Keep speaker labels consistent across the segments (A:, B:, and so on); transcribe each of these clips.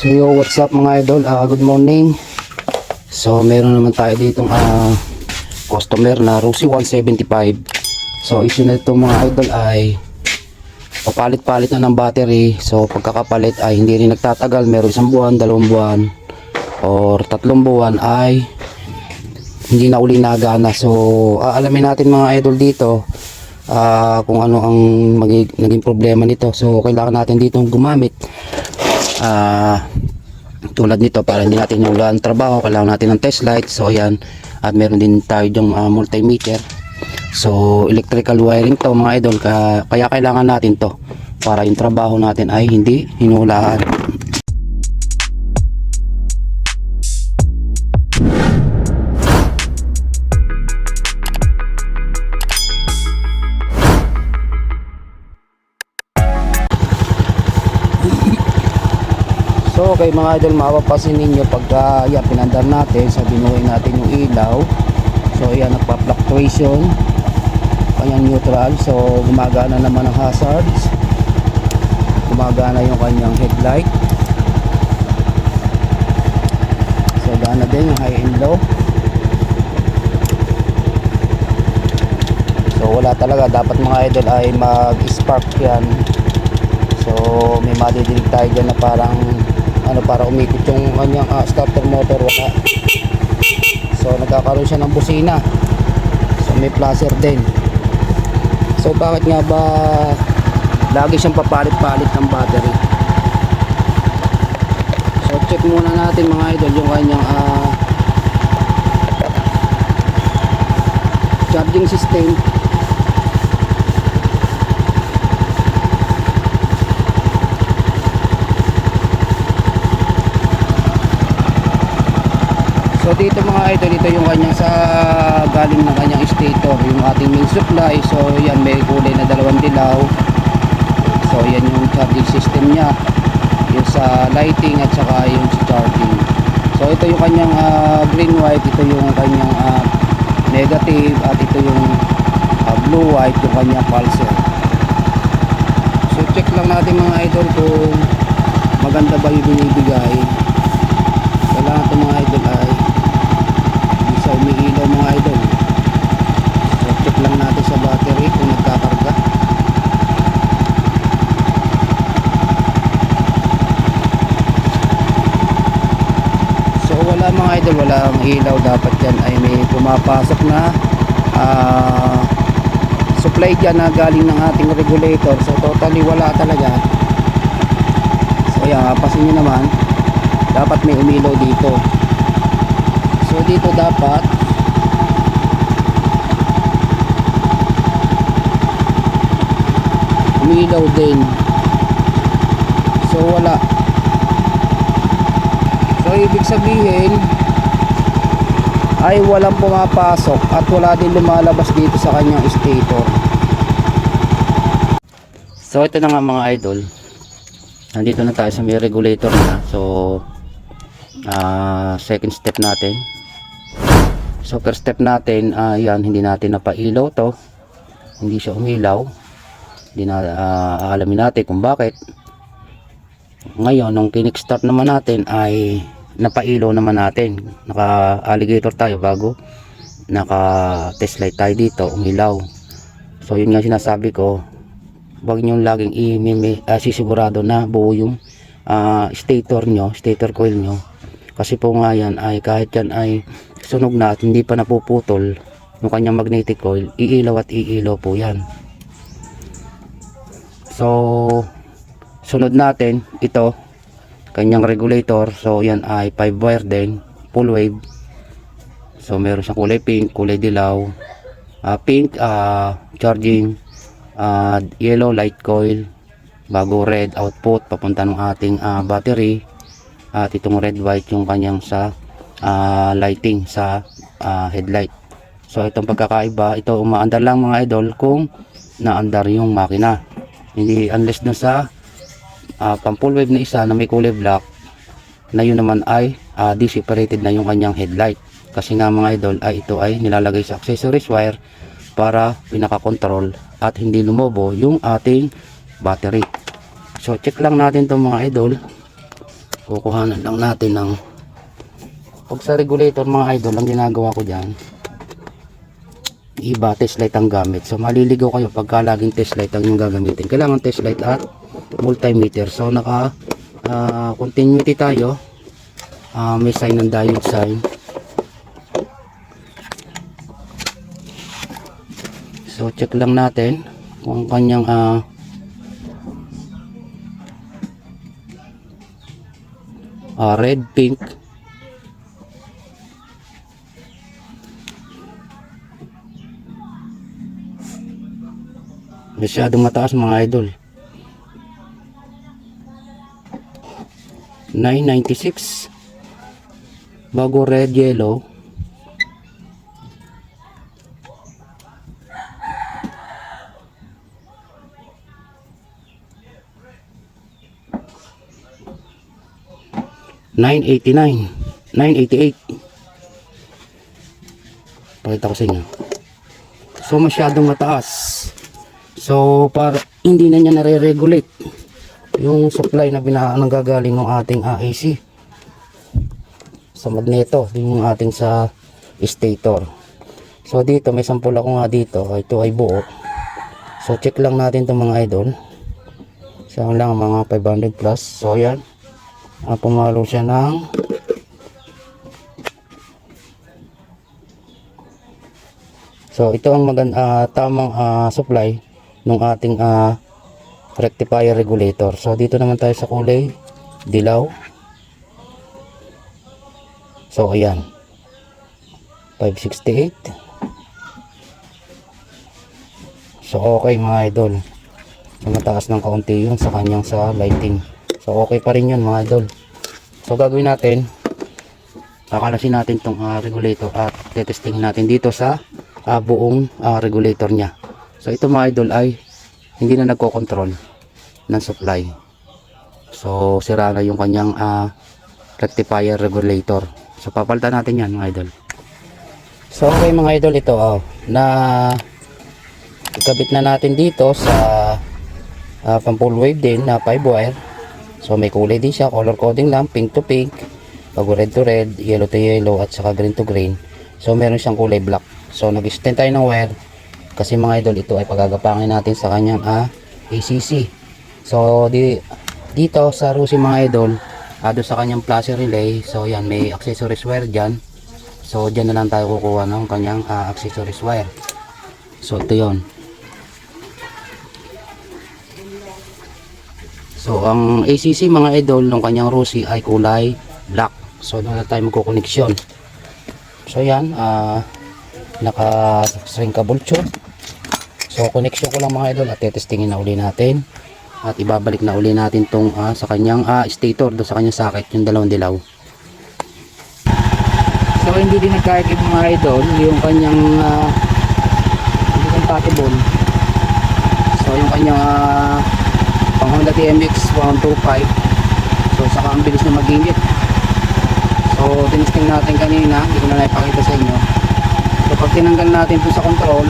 A: So yo, what's up mga idol? Ah, good morning. So meron naman tayo ditong ah, customer na Rosie 175. So issue na mga idol ay papalit-palit na ng battery. So pagkakapalit ay hindi rin nagtatagal. Meron isang buwan, dalawang buwan or tatlong buwan ay hindi na uli nagana. So aalamin natin mga idol dito ah, kung ano ang magig- naging problema nito. So kailangan natin ditong gumamit ah tulad nito para hindi natin yung ang trabaho kailangan natin ng test light so ayan. At meron din tayo yung ah, multimeter. So electrical wiring to mga idol. Ka, kaya kailangan natin to para yung trabaho natin ay hindi hinulaan okay mga idol mapapasin ninyo pagka yan pinandar natin sa binuhay natin yung ilaw. So yan nagpa-fluctuation. Kanyang neutral. So gumagana naman ang hazards. Gumagana yung kanyang headlight. So gana din yung high and low. So wala talaga. Dapat mga idol ay mag-spark yan. So may madidinig tayo dyan na parang ano para umikot yung kanyang ah, starter motor wala. So nagkakaroon siya ng busina. So may placer din. So bakit nga ba lagi siyang papalit-palit ng battery? So check muna natin mga idol yung kanyang ah, charging system. Dito mga idol, ito yung kanyang sa galing ng kanyang stator, yung ating main supply. So yan may kulay na dalawang dilaw. So yan yung charging system niya. Yung sa lighting at saka yung sa charging. So ito yung kanyang ah, green white, ito yung kanyang ah, negative at ito yung ah, blue white yung kanyang pulsar. So check lang natin mga idol kung maganda ba yung binibigay. Kailangan ito mga idol ay umiilaw mga idol. So check lang natin sa battery kung nagkakarga. So wala mga idol, wala ang ilaw dapat yan ay may pumapasok na ah, supply dyan na galing ng ating regulator. So totally wala talaga. So yan, kapasin nyo naman dapat may umilaw dito dito dapat. Umilaw din. So wala. So ibig sabihin ay walang pumapasok at wala din lumalabas dito sa kanyang stator so ito na nga mga idol. Nandito na tayo sa may regulator na. So ah, second step natin so first step natin ah, yan hindi natin napailaw to. Hindi siya umilaw. Hindi na ah, aalamin natin kung bakit. Ngayon nung kinikstart naman natin ay napailaw naman natin. Naka alligator tayo bago naka test light tayo dito umilaw. So yun nga sinasabi ko wag nyo laging i uh, sisigurado na buo yung ah, stator nyo stator coil nyo kasi po nga yan ay kahit yan ay sunog na at hindi pa napuputol yung kanyang magnetic coil iilaw at iilaw po yan. So sunod natin ito kanyang regulator. So yan ay 5 wire din full wave. So meron siyang kulay pink kulay dilaw ah, pink ah, charging ah, yellow light coil bago red output papunta ng ating ah, battery. At itong red white yung kanyang sa ah, lighting sa ah, headlight. So itong pagkakaiba ito umaandar lang mga idol kung naandar yung makina. Hindi unless dun sa uh, pang full wave na isa na may kulay black na yun naman ay ah, di-separated na yung kanyang headlight. Kasi nga mga idol ay ito ay nilalagay sa accessories wire para pinaka-control at hindi lumobo yung ating battery. So check lang natin to mga idol. Kukuhanan lang natin ng pag sa regulator mga idol ang ginagawa ko dyan iba test light ang gamit. So maliligaw kayo pagka laging test light ang yung gagamitin. Kailangan test light at multimeter. So naka ah, continuity tayo. Ah, may sign ng diode sign. So check lang natin kung ang kanyang ah, ah, red pink masyadong mataas mga idol 996 bago red yellow Nine eighty nine, nine eighty eight. Pakita ko sa inyo. So masyadong mataas. So para hindi na niya nare-regulate yung supply na bina nanggagaling ng ating AAC sa magneto, yung ating sa stator. So dito may sample ako nga dito, ito ay buo. So check lang natin itong mga idol. So lang mga 500 plus. So yan. Ah, pumalo siya ng So ito ang magan ah, tamang ah, supply ng ating ah, rectifier regulator. So dito naman tayo sa kulay dilaw. So ayan. 568. So okay mga idol. So mataas ng kaunti yun sa kanyang sa lighting. So okay pa rin yun mga idol. So gagawin natin kakalasin natin tong ah, regulator at tetestingin natin dito sa ah, buong ah, regulator niya. So ito mga idol ay hindi na nagko-control ng supply. So sira na yung kanyang ah, rectifier regulator. So papalitan natin yan mga idol. So okay mga idol ito oh, na ikabit na natin dito sa uh, pang full wave din na 5 wire. So may kulay din siya, color coding lang, pink to pink, bago red to red, yellow to yellow at saka green to green. So meron siyang kulay black. So nag-extend tayo ng wire kasi mga idol ito ay pagagapangin natin sa kanyang ah, ACC. So di dito sa Rusi mga idol, ah, sa kanyang plus relay, so yan may accessories wire diyan. So diyan na lang tayo kukuha ng kanyang ah, accessories wire. So ito 'yon. So ang ACC mga idol ng kanyang Rusi ay kulay black. So doon na tayo magko-connection. So yan, ah naka shrinkable tube. So connection ko lang mga idol at tetestingin na uli natin. At ibabalik na uli natin tong ah, sa kanyang ah, stator do sa kanyang socket yung dalawang dilaw. So hindi din nagkakit mga idol yung kanyang ah, hindi compatible. So yung kanyang ah, pang Honda TMX 125 so saka ang bilis na mag-init so tinisting natin kanina hindi ko na naipakita sa inyo pag tinanggal natin po sa control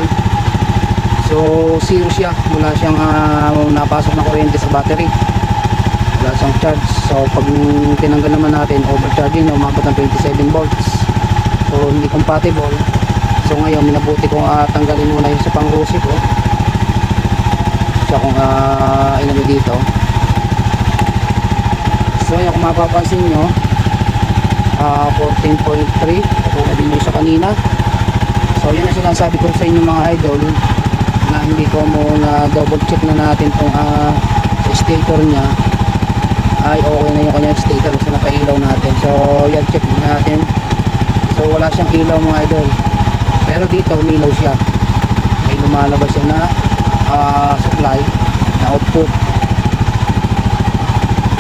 A: so zero siya. Wala siyang ah, napasok na kuryente sa battery. Wala siyang charge. So pag tinanggal naman natin overcharging na umabot ng 27 volts. So hindi compatible. So ngayon minabuti kong ah, tanggalin muna yung sa pang-rusi ko siya kung uh, ilagay dito. So yan kung mapapansin nyo uh, 14.3 katulad din yung sa kanina so yan ang sinasabi ko sa inyo mga idol na hindi ko mo na double check na natin tong uh, stator nya ay okay na yung kanyang stator sa napailaw natin. So yan check natin. So wala siyang ilaw mga idol. Pero dito umilaw siya. May lumalabas siya na ah, supply na output.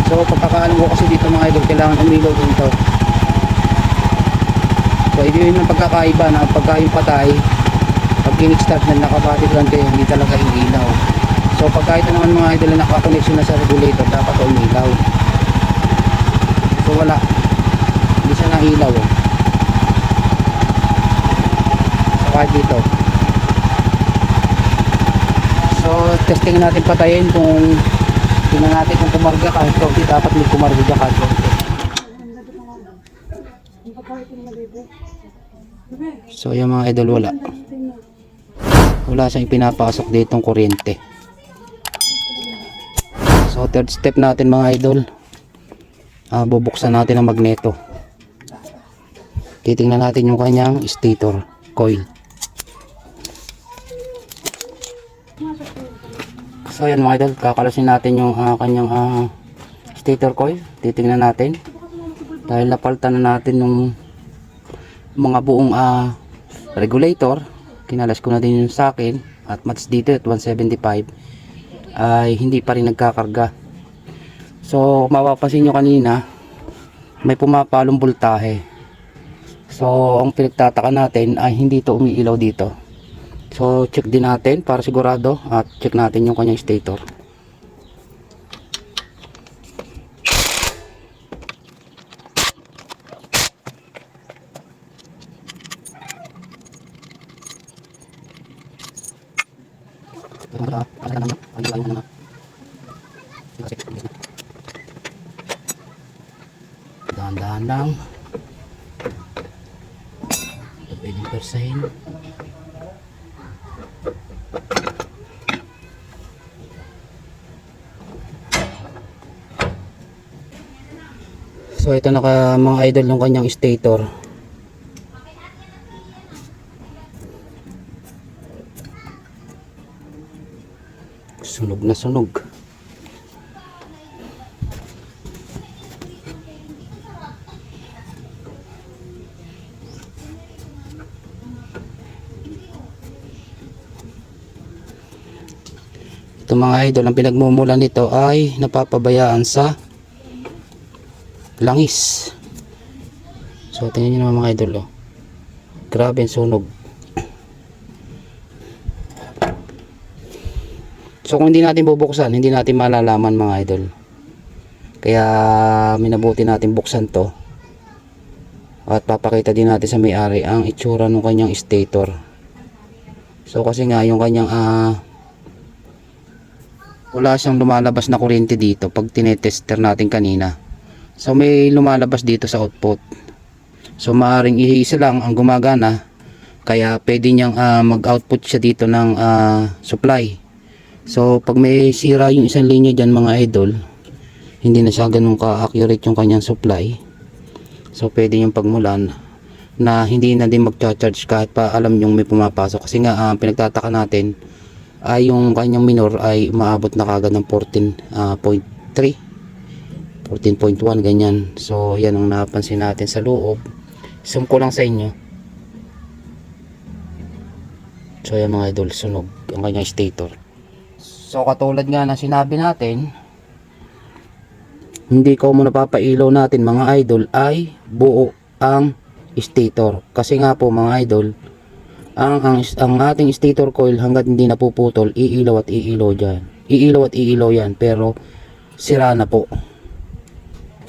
A: So pagkakaalam ko kasi dito mga idol kailangan umilaw din to so yun yung pagkakaiba na pagka yung patay pag kinikstart na nakabati lang kayo hindi talaga ilaw so pagka ito naman mga idol na nakakonnection na sa regulator dapat umilaw so wala hindi siya na ilaw oh. kahit dito So, testing natin patayin kung tingnan natin kung kumarga kahit konti. Dapat may kumarga kahit konti. So yung mga idol wala. Wala siyang pinapasok ditong kuryente. So third step natin mga idol. Ah, bubuksan natin ang magneto. Titingnan natin yung kanyang stator coil. So yan mga idol, kakalasin natin yung ah, kanyang ah, stator coil. Titingnan natin. Dahil napaltan na natin yung mga buong ah, regulator. Kinalas ko na din yung sa akin at match dito at 175 ay hindi pa rin nagkakarga. So mapapansin nyo kanina may pumapalong voltahe. So ang pinagtataka natin ay hindi to umiilaw dito. So check din natin para sigurado at check natin yung kanyang stator. Dahan-dahan lang. Pwedeng persahin. So ito naka mga idol ng kanyang stator. Sunog na sunog. Ito mga idol, ang pinagmumulan nito ay napapabayaan sa langis. So tingnan niyo naman mga idol oh. Grabe sunog. So kung hindi natin bubuksan, hindi natin malalaman mga idol. Kaya minabuti natin buksan to. At papakita din natin sa may-ari ang itsura ng kanyang stator. So kasi nga yung kanyang ah wala siyang lumalabas na kuryente dito pag tinetester natin kanina. So may lumalabas dito sa output. So maaring iisa lang ang gumagana kaya pwede niyang ah, mag-output siya dito ng ah, supply. So pag may sira yung isang linya dyan mga idol, hindi na siya ganun ka-accurate yung kanyang supply. So pwede yung pagmulan na hindi na din mag-charge kahit pa alam yung may pumapasok. Kasi nga ah, pinagtataka natin ay yung kanyang minor ay umaabot na kagad ng 14.3 14.1 ganyan so yan ang napansin natin sa loob zoom ko lang sa inyo so yan mga idol sunog ang kanyang stator so katulad nga na sinabi natin hindi ko mo napapailaw natin mga idol ay buo ang stator kasi nga po mga idol ang, ang, ang ating stator coil hanggat hindi napuputol, iilaw at iilaw dyan. Iilaw at iilaw yan, pero sira na po.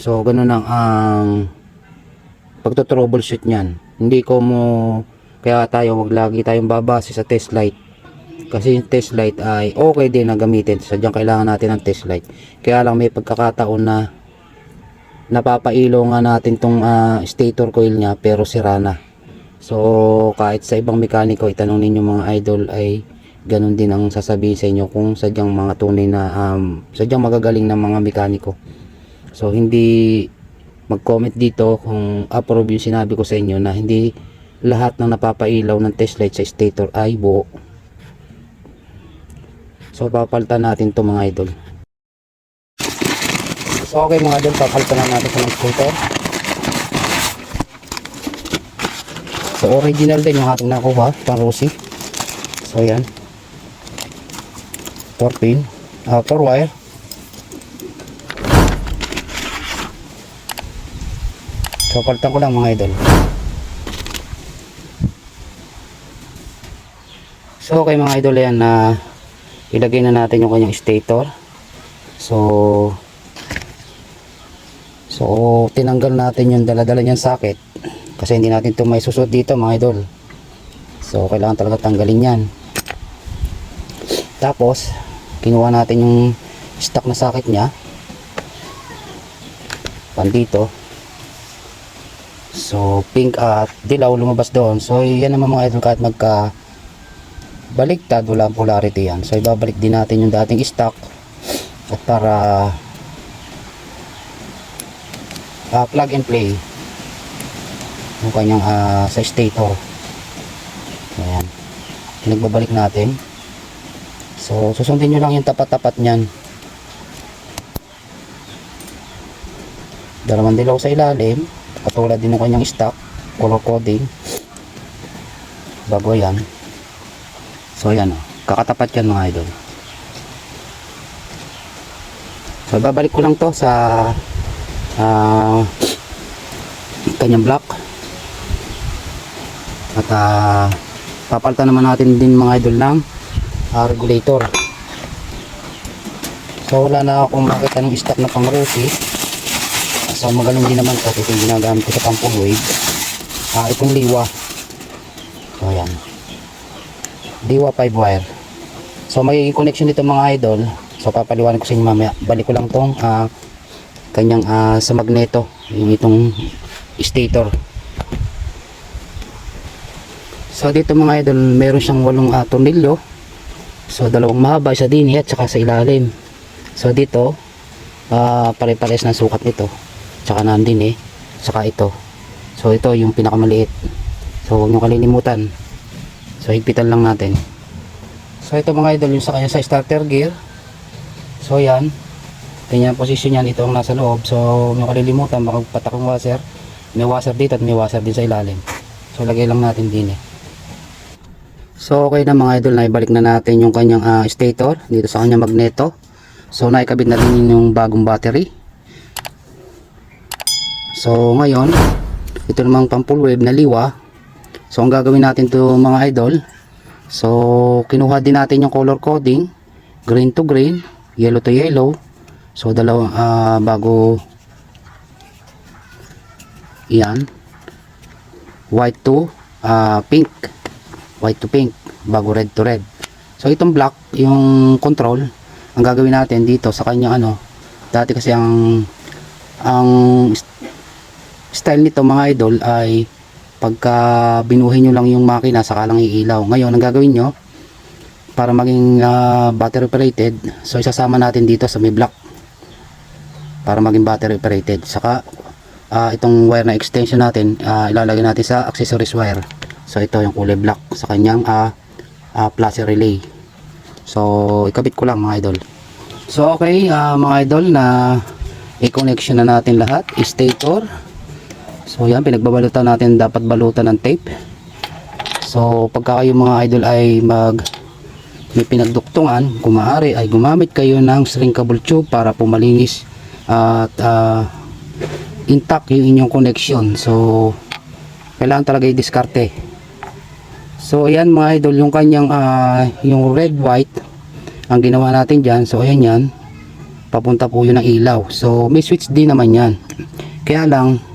A: So, ganun ang ang pagto-troubleshoot niyan. Hindi ko mo, kaya tayo, wag lagi tayong babase sa test light. Kasi yung test light ay okay din na gamitin. Sadyang kailangan natin ng test light. Kaya lang may pagkakataon na napapailaw nga natin tong ah, stator coil niya pero sira na. So, kahit sa ibang mekaniko, itanong ninyo mga idol ay ganun din ang sasabihin sa inyo kung sadyang mga tunay na, um, sadyang magagaling na mga mekaniko. So, hindi mag-comment dito kung approve yung sinabi ko sa inyo na hindi lahat ng napapailaw ng test light sa stator ay buo. So, papalitan natin to mga idol. So, okay mga idol, papalitan na natin sa stator. So original din yung ating nakuha, pang Rosie. So yan. 4 pin, ah 4 wire. So palitan ko lang mga idol. So okay mga idol yan na ilagay na natin yung kanyang stator. So So tinanggal natin yung dala-dala niyang socket kasi hindi natin ito may susot dito mga idol so kailangan talaga tanggalin yan tapos kinuha natin yung stock na socket nya pan dito So, pink at dilaw lumabas doon. So, yan naman mga idol kahit magka baliktad, wala ang polarity yan. So, ibabalik din natin yung dating stock at para ah, plug and play yung kanyang ah, sa stator. Ayan. Pinagbabalik natin. So, susundin nyo lang yung tapat-tapat niyan. Dalawang dilaw sa ilalim. Katulad din ng kanyang stock. Color coding. Bago yan. So, yan. oh. Kakatapat yan mga idol. So, babalik ko lang to sa ah kanyang block. At ah papalitan naman natin din mga idol ng ah, regulator. So, wala na akong makita ng stock na pang rookie. So magaling din naman kasi ito ginagamit ko sa pang wave. Ah, itong liwa. So ayan. Liwa 5 wire. So may connection dito mga idol. So papaliwanag ko sa inyo mamaya. Balik ko lang tong ah, kanyang ah, sa magneto. Yung itong stator. So dito mga idol, meron siyang walong ah, tornilyo. So dalawang mahaba, isa din at saka sa ilalim. So dito, ah pare-pares ng sukat nito tsaka nandin eh tsaka ito so ito yung pinakamaliit so huwag nyo kalilimutan so higpitan lang natin. So ito mga idol yung sa kanya sa starter gear. So yan. Ganyan position yan. Ito ang nasa loob. So huwag nyo kalilimutan makagpatak ng washer. May washer dito at may washer din sa ilalim. So lagay lang natin din eh. So okay na mga idol. Na ibalik na natin yung kanyang ah, stator dito sa kanyang magneto. So naikabit na din yung bagong battery. So ngayon, ito namang pang full wave na liwa. So ang gagawin natin to mga idol. So kinuha din natin yung color coding, green to green, yellow to yellow. So dalawa ah, bago yan. White to ah, pink. White to pink bago red to red. So itong black, yung control, ang gagawin natin dito sa kanya ano, dati kasi ang ang style nito mga idol ay pagka binuhin nyo lang yung makina saka lang iilaw. Ngayon ang gagawin nyo para maging ah, battery operated so isasama natin dito sa may block. Para maging battery operated. Saka ah, itong wire na extension natin ah, ilalagay natin sa accessories wire. So ito yung kulay black sa kanyang ah, ah, plus relay. So ikabit ko lang mga idol. So okay ah, mga idol na i-connection na natin lahat. Stator So yan, pinagbabalutan natin dapat balutan ng tape. So pagka kayo mga idol ay mag may pinagduktungan, kung maaari ay gumamit kayo ng shrinkable tube para pumalinis at ah, intact yung inyong connection. So kailangan talaga i-diskarte. So ayan mga idol, yung kanyang ah, yung red white ang ginawa natin diyan. So ayan yan. Papunta po yun ng ilaw. So may switch din naman yan. Kaya lang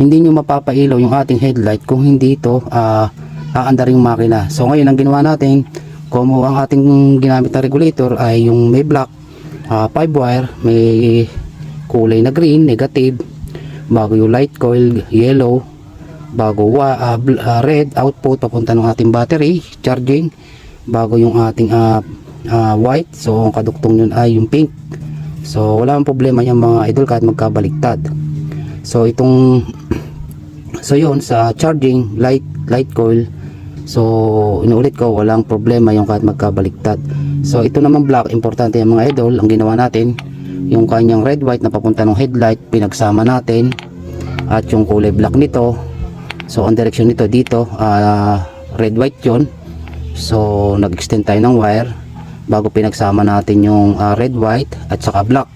A: hindi nyo mapapailaw yung ating headlight kung hindi ito uh, aandar yung makina. So ngayon ang ginawa natin, kung ang ating ginamit na regulator ay yung may black, 5 wire, may kulay na green, negative, bago yung light coil, yellow, bago ah, bl- ah, red, output papunta ng ating battery, charging, bago yung ating ah, ah, white, so ang kaduktong yun ay yung pink. So wala ang problema yung mga idol kahit magkabaliktad. So itong So yun sa charging light light coil. So inuulit ko walang problema yung kahit magkabaliktad. So ito naman black importante yung mga idol. Ang ginawa natin yung kanyang red white na papunta ng headlight pinagsama natin. At yung kulay black nito. So ang direction nito dito ah, red white yon so nag-extend tayo ng wire bago pinagsama natin yung ah, red white at saka black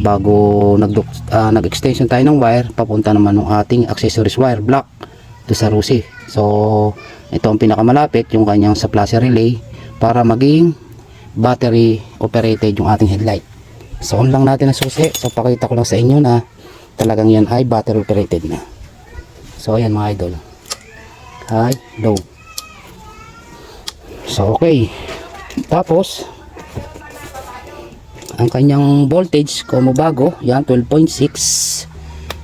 A: bago nag ah, nag-extension tayo ng wire papunta naman ng ating accessories wire block to sa Rusi. So ito ang pinakamalapit yung kanyang plus relay para maging battery operated yung ating headlight. So on lang natin ang susi. So pakita ko lang sa inyo na talagang yan ay battery operated na. So ayan mga idol. High low. So okay. Tapos ang kanyang voltage como bago yan 12.6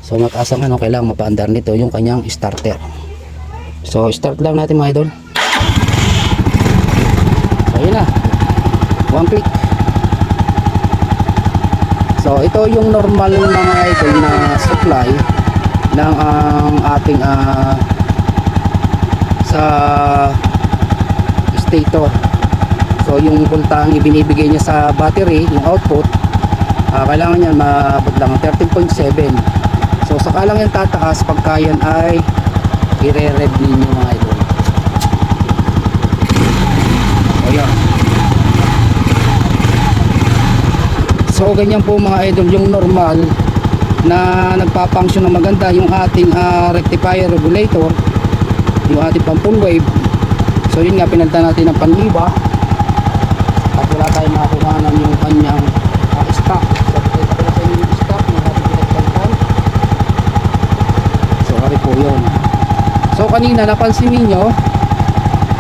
A: So mataas ang ano, kailangan mapaandar nito yung kanyang starter. So start lang natin mga idol. So yun na. One click. So ito yung normal mga idol na supply ng ang ating ah, sa stator. So yung voltang ibinibigay niya sa battery, yung output, ah, kailangan niya maabot lang ng 13.7. So saka lang yan tataas pagka yan ay i-rev ninyo mga idol. So yan. So ganyan po mga idol yung normal na nagpa-function ng maganda yung ating ah, rectifier regulator yung ating pang full wave so yun nga pinalitan natin ng paniba at wala tayong makakuhanan yung kanyang ah, stock so pakita ko na sa inyo yung stock ng ating pinagpalitan so hari po yun so kanina napansin ninyo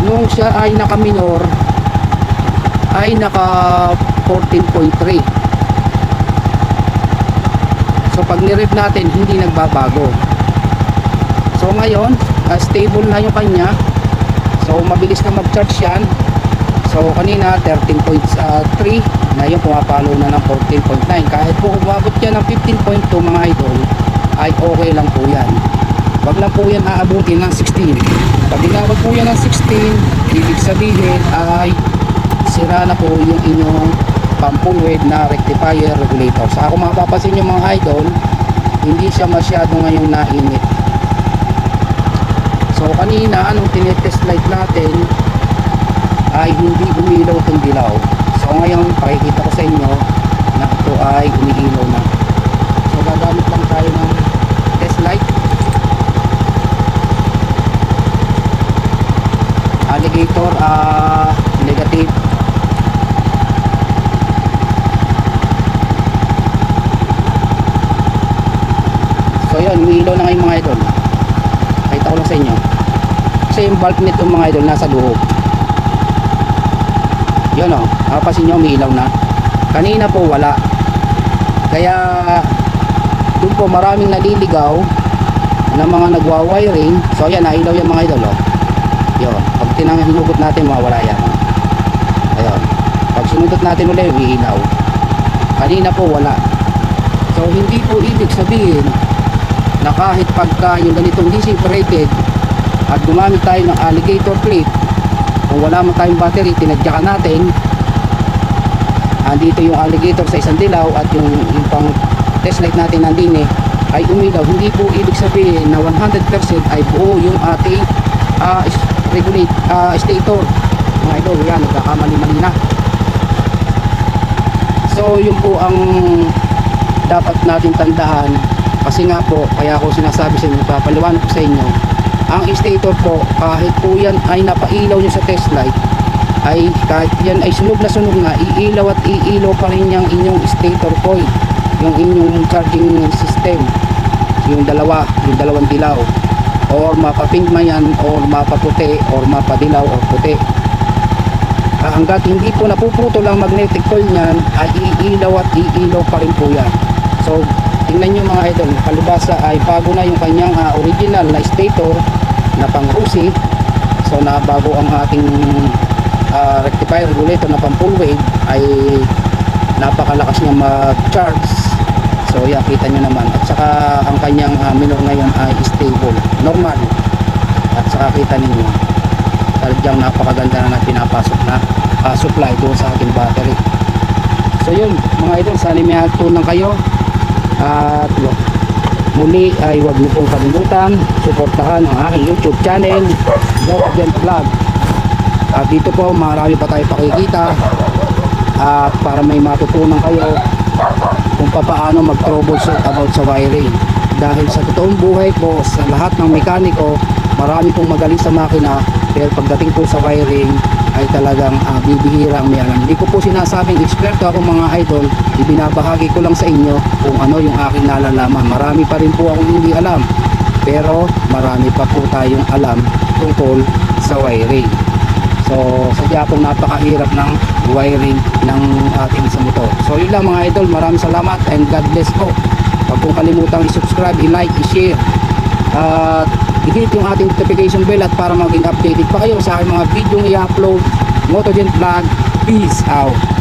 A: nung siya ay naka minor ay naka 14.3 So pag ni-rev natin, hindi nagbabago. So ngayon, ah, stable na yung kanya. So mabilis na mag-charge yan. So kanina 13.3, ngayon pumapalo na ng 14.9. Kahit po umabot yan ng 15.2 mga idol, ay okay lang po yan. Wag lang po yan aabutin ng 16. Pag inabot po yan ng 16, ibig sabihin ay sira na po yung inyong wave na rectifier regulator. Sa kung mapapansin nyo mga idol, hindi siya masyado ngayon nainit. So kanina, anong tinetest light natin ay hindi umilaw itong dilaw. So ngayon, pakikita ko sa inyo na ito ay umiilaw na. So gagamit lang tayo ng test light. Alligator, ah, negative So yun, umiilaw na ngayon mga idol. Pakita ko lang sa inyo. Kasi yung bulb nito mga idol nasa loob. Yun o, oh, nakapasin nyo umiilaw na. Kanina po wala. Kaya doon po maraming naliligaw na mga nagwa-wiring. So yan, nailaw yung mga idol o. Yun, pag tinang hinugot natin mawawala yan. oh. Ayun. Pag sinundot natin ulit, umiilaw. Kanina po wala. So hindi po ibig sabihin na kahit pagka yung ganitong DC operated at gumamit tayo ng alligator clip kung wala man tayong battery tinadyakan natin. Andito yung alligator sa isang dilaw at yung, yung pang test light natin nandini ay umilaw. Hindi po ibig sabihin na 100% ay buo yung ating is- regulate ah, stator. Mga idol yan nagkakamali-mali na. So yun po ang dapat natin tandaan. Kasi nga po kaya ako sinasabi sa inyo papaliwanag ko sa inyo ang stator po kahit po yan ay napailaw nyo sa test light ay kahit yan ay sunog na sunog na iilaw at iilaw pa rin yung inyong stator coil yung inyong charging system. Yung dalawa yung dalawang dilaw. Or mapapink man yan or mapaputi or mapadilaw or puti. Ah, hanggat hindi po napuputo lang magnetic coil niyan ay iilaw at iilaw pa rin po yan. So tingnan nyo mga idol palibasa ay bago na yung kanyang ah, original na stator na pang Rusi so na bago ang ating ah, rectifier regulator na pang full wave ay napakalakas niya mag-charge. So yan kita nyo naman. At saka ang kanyang ah, minor ngayon ay stable normal. At saka kita ninyo talagang napakaganda na na pinapasok na ah, supply doon sa ating battery. So yun mga idol sana may hatunan kayo. At wa- muli ay huwag niyo pong kalimutan suportahan ang aking youtube channel Go Again Vlog. At dito po marami pa tayo pakikita. At para may matutunan kayo kung paano mag troubleshoot about sa wiring. Dahil sa totoong buhay po sa lahat ng mekaniko marami pong magaling sa makina. Pero pagdating po sa wiring ay talagang ah, bibihira ang may hindi ko po sinasabing eksperto ako mga idol ibinabahagi ko lang sa inyo kung ano yung aking nalalaman marami pa rin po akong hindi alam pero marami pa po tayong alam tungkol sa wiring So, sadya pong napakahirap ng wiring ng ating sa motor. So, yun lang mga idol. Maraming salamat and God bless po. Huwag pong kalimutang i-subscribe, i-like, i-share. At i-hit yung ating notification bell at para maging updated pa kayo sa aking mga video i-upload. Motogen Vlog. Peace out.